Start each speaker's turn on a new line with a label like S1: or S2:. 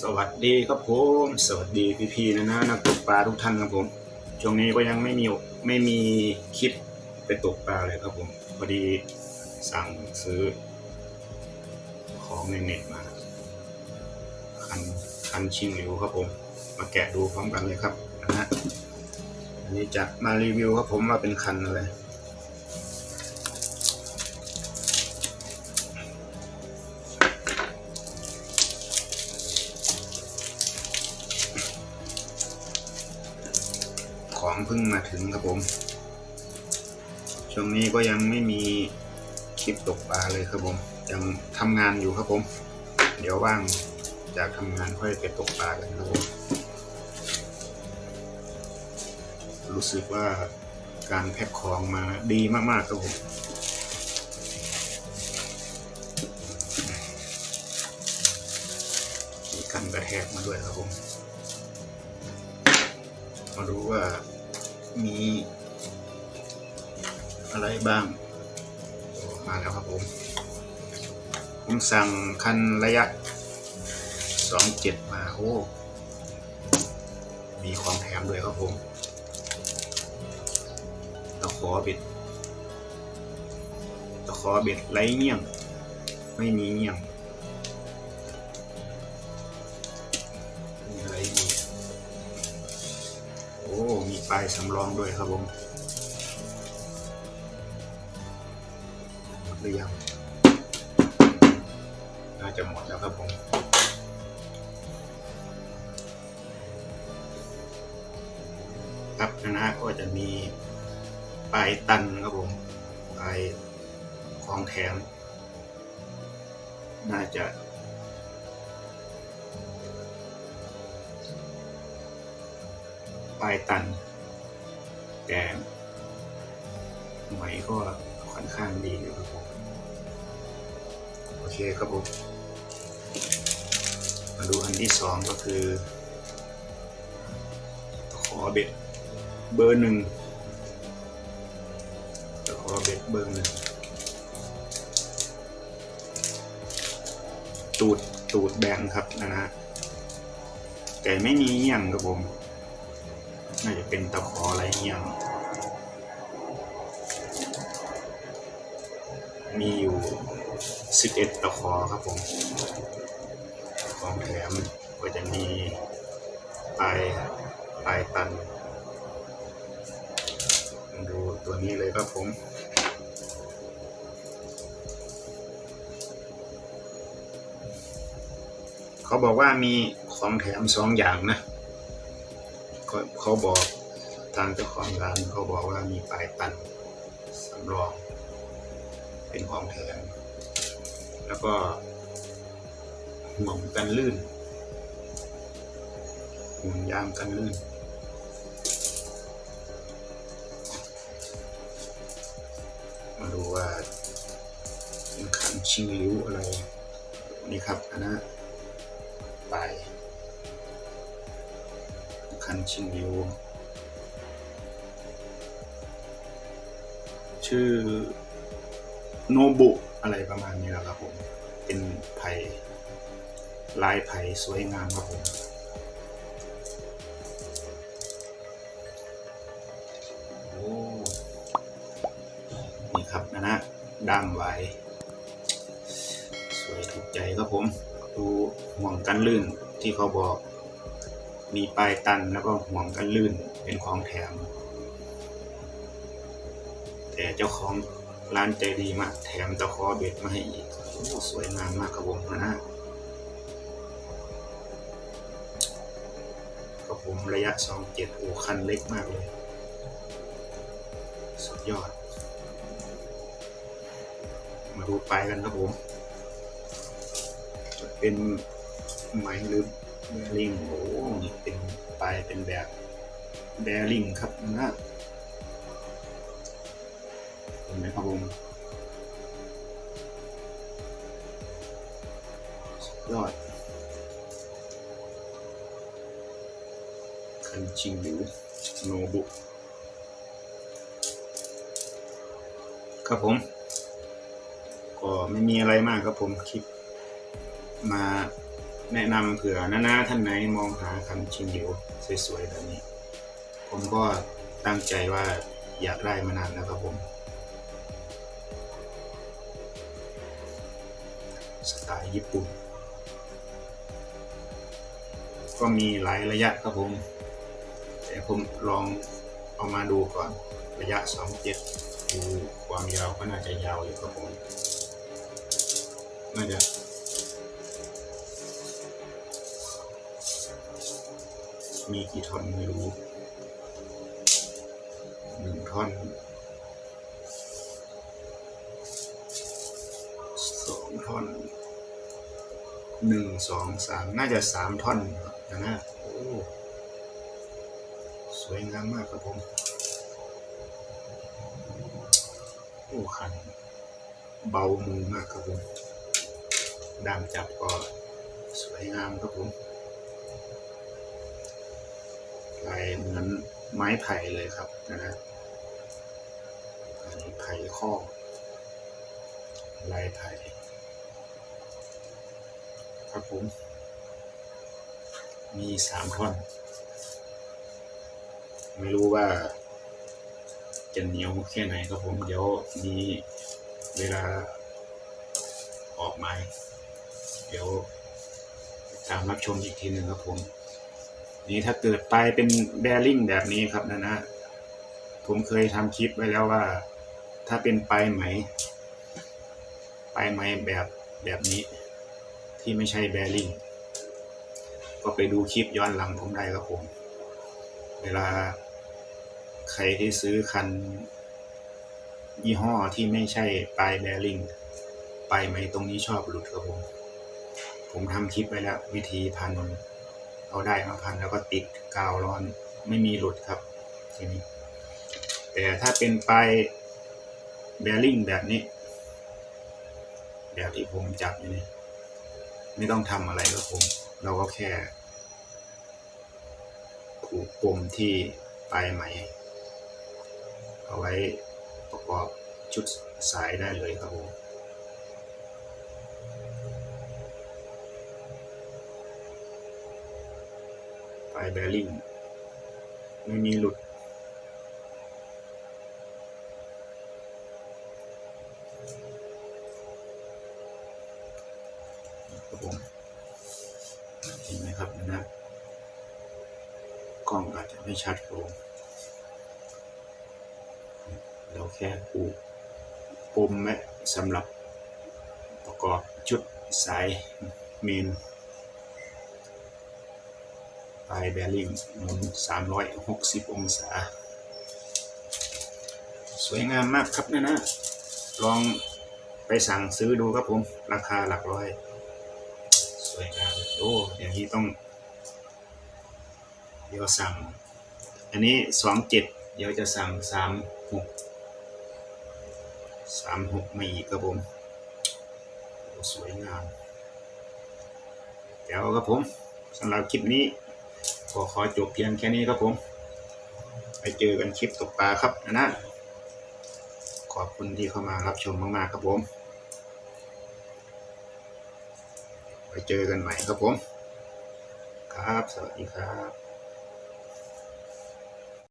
S1: สวัสดีครับผมสวัสดีพี่ๆนะนะนักตกปลาทุกท่านครับผม ช่วงนี้ก็ยังไม่มีไม่มีคลิปไปตกปลาเลยครับผม พอดีสั่งซื้อ ของในเน็ตมาคันคันชิงหลิวครับผม มาแกะดูพร้อมกันเลยครับนะฮะอันนี้จะมารีวิวครับผมว่าเป็นคันอะไร ของเพิ่งมาถึงครับผม ช่วงนี้ก็ยังไม่มีคลิปตกปลาเลยครับผม ยังทำงานอยู่ครับผม เดี๋ยวว่างจากทำงานค่อยไปตกปลากันครับผม รู้สึกว่าการแพ็คของมาดีมากๆครับผมมีกันกระแทกมาด้วยครับผม มาดูว่ามีอะไรบ้าง มาแล้วครับผม ผมสั่งคันระยะ 27 มา โอ้ มีของแถมด้วยครับผม ตะขอเบ็ด ตะขอเบ็ดไร้เงี้ยง ไม่มีเงี้ยง ลายสำรองด้วยครับผมหมดหรือยังน่าจะหมดแล้วครับผมครับคณะก็จะมีปลายตันครับผมปลายของแถม น่าจะปลายตัน แต่ไหมก็ค่อนข้างดีอยู่ครับผมโอเคครับผมมาดูอันที่สองก็คือตะขอเบ็ดเบอร์หนึ่งตะขอเบ็ดเบอร์หนึ่งตูดตูดแบนครับนะฮะแต่ไม่มีเงี้ยงครับผม น่าจะเป็นตะขออะไรเงี้ยง มีอยู่ 11 ตะขอครับผมของแถมก็จะมีปลายปลายตัน ดูตัวนี้เลยครับผมเขาบอกว่ามีของแถมสองอย่างนะเขาเขาบอกทางเจ้าของร้านเขาบอกว่ามีปลายตันสำรอง เป็นของแถมแล้วก็ห่วงกันลื่นห่วงยางกันลื่น มาดูว่าเป็นขันชิงริ้วอะไร นี่ครับอันนะปลายคันชิงริ้วชื่อ โนบุอะไรประมาณนี้แหละครับผม เป็นไผ่ลายไผ่สวยงามครับผมนี่ครับนะนะด้ามไหวสวยถูกใจครับผม ดูห่วงกันลื่นที่เขาบอก มีปลายตันแล้วก็ห่วงกันลื่นเป็นของแถม แต่เจ้าของ ร้านใจดีมาก แถมตะขอเบ็ดมาให้อีกโอ้สวยงามมากครับผมนะกับผมระยะสองเจ็ดโอ้คันเล็กมากเลย สุดยอด มาดูปลายกันครับผม จะเป็นไหมหรือแบริ่งโอ้เป็นปลายเป็นแบบแบริ่งครับนะ ห็นไหมครับผมยอดคันชิงหรือโนบุ ครับผม ก็ไม่มีอะไรมากครับผมคลิปมาแนะนำเผื่อน้าๆท่านไหนมองหาคันชิงเหลียวสวยๆแบบนี้ ผมก็ตั้งใจว่าอยากได้มานานแล้วครับผม สไตล์ญี่ปุ่น ก็มีหลายระยะครับผม แต่ผมลองเอามาดูก่อนระยะ 27 ดูความยาวก็น่าจะยาวอยู่ครับผม น่าจะมีกี่ท่อนไม่รู้หนึ่งท่อน หนึ่งสองสามน่าจะสามท่อนนะนะโอ้สวยงามมากครับผมโอ้คันเบามือมากครับผมด้ามจับก็สวยงามครับผมลายเหมือนไม้ไผ่เลยครับนะฮะไผ่ข้อลายไผ่ ครับผม มีสามท่อน ไม่รู้ว่า จะเหนียวแค่ไหนครับผม เดี๋ยวมีเวลาออกไม้ เดี๋ยวตามรับชมอีกทีหนึ่งครับผม นี่ถ้าเกิดไปเป็นแบริ่งแบบนี้ครับนะนะ ผมเคยทำคลิปไว้แล้วว่า ถ้าเป็นไปไหม ไปไหมแบบแบบนี้ ที่ไม่ใช่แบริ่งก็ไปดูคลิปย้อนหลังผมได้ครับผม เวลาใครที่ซื้อคัน ยี่ห้อที่ไม่ใช่ปลายแบริ่งปลายไหมตรงนี้ชอบหลุดครับผม ผมทำคลิปไว้แล้ว วิธีพันเอาได้มาพันแล้วก็ติดกาวร้อนไม่มีหลุดครับทีนี้ แต่ถ้าเป็นปลายแบริ่งแบบนี้ แบบที่ผมจับอยู่นี่ ไม่ต้องทำอะไรครับผมเราก็แค่ผูกปมที่ปลายไหม เอาไว้ประกอบชุดสายได้เลยครับผมปลายแบริ่งไม่มีหลุด ครับ ผมเห็นไหมครับนะกล้องอาจจะไม่ชัดครับผมเราแค่ปูปมไว้สำหรับประกอบชุดสายเมนปลายแบริ่งหมุน 360 องศา สวยงามมากครับนะนะ ลองไปสั่งซื้อดูครับผม ราคาหลักร้อย วยงามโอ้อย่างนี้ต้อง เดี๋ยวสั่ง อันนี้27เจ็ดเดี๋ยวจะสั่ง36 36มหกมาอีกครับผมสวยงามเดี๋ยวครับผมสำหรับคลิปนี้ขอขอจบเพียงแค่นี้ครับผม ไปเจอกันคลิปตกปลาครับนะนะขอบคุณที่เข้ามารับชมมาก ๆ ครับผม ไปเจอกันใหม่ครับผม ครับ สวัสดีครับ